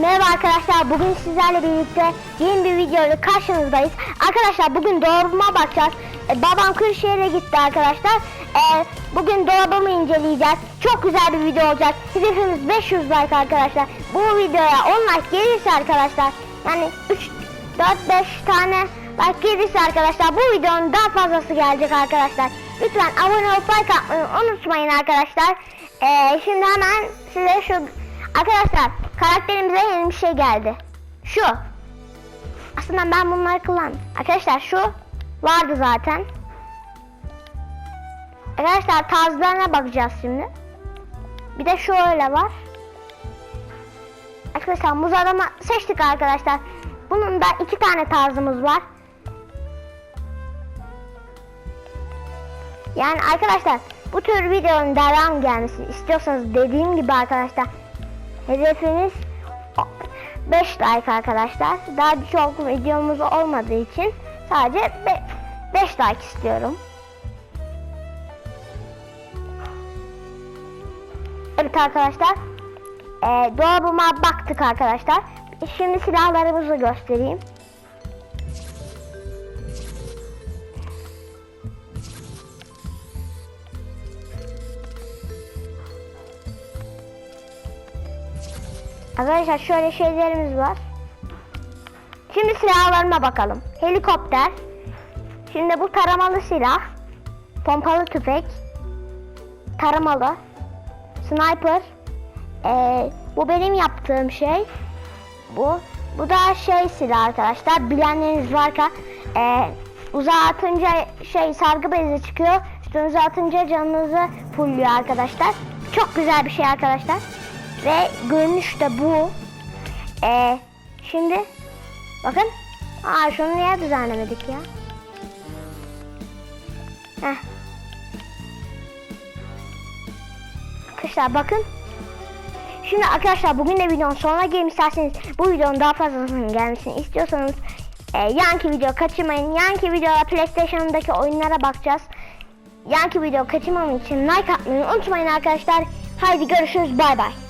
Merhaba arkadaşlar bugün sizlerle birlikte yeni bir videoyla karşınızdayız. Arkadaşlar bugün dolabıma bakacağız. Ee, babam Kırşehir'e gitti arkadaşlar. Ee, bugün dolabımı inceleyeceğiz. Çok güzel bir video olacak. Hedefimiz 500 like arkadaşlar. Bu videoya 10 like gelirse arkadaşlar yani 3 4 5 tane like gelirse arkadaşlar bu videonun daha fazlası gelecek arkadaşlar. Lütfen abone olup like atmayı unutmayın arkadaşlar. Ee, şimdi hemen size şu Arkadaşlar karakterimize yeni bir şey geldi. Şu. Aslında ben bunları kullandım. Arkadaşlar şu vardı zaten. Arkadaşlar tarzlarına bakacağız şimdi. Bir de şu öyle var. Arkadaşlar muz adamı seçtik arkadaşlar. Bunun da iki tane tarzımız var. Yani arkadaşlar bu tür videonun devam gelmesini istiyorsanız dediğim gibi arkadaşlar Hedefiniz 5 like arkadaşlar. Daha çok videomuz olmadığı için sadece 5 like istiyorum. Evet arkadaşlar. E, dolabıma baktık arkadaşlar. Şimdi silahlarımızı göstereyim. Arkadaşlar şöyle şeylerimiz var. Şimdi silahlarına bakalım. Helikopter. Şimdi bu taramalı silah. Pompalı tüfek. Taramalı. Sniper. Ee, bu benim yaptığım şey. Bu. Bu da şey silah arkadaşlar. Bilenleriniz varsa e, uzağa atınca şey sargı bezi çıkıyor. Üstünüze atınca canınızı fulluyor arkadaşlar. Çok güzel bir şey arkadaşlar. Ve görünüş de bu. Ee, şimdi bakın. Aa şunu niye düzenlemedik ya? Heh. Arkadaşlar bakın. Şimdi arkadaşlar bugün de videonun sonuna gelin isterseniz bu videonun daha fazlasının gelmesini istiyorsanız e, yanki video kaçırmayın. Yanki videoda PlayStation'daki oyunlara bakacağız. Yanki video kaçırmam için like atmayı unutmayın arkadaşlar. Haydi görüşürüz bay bay.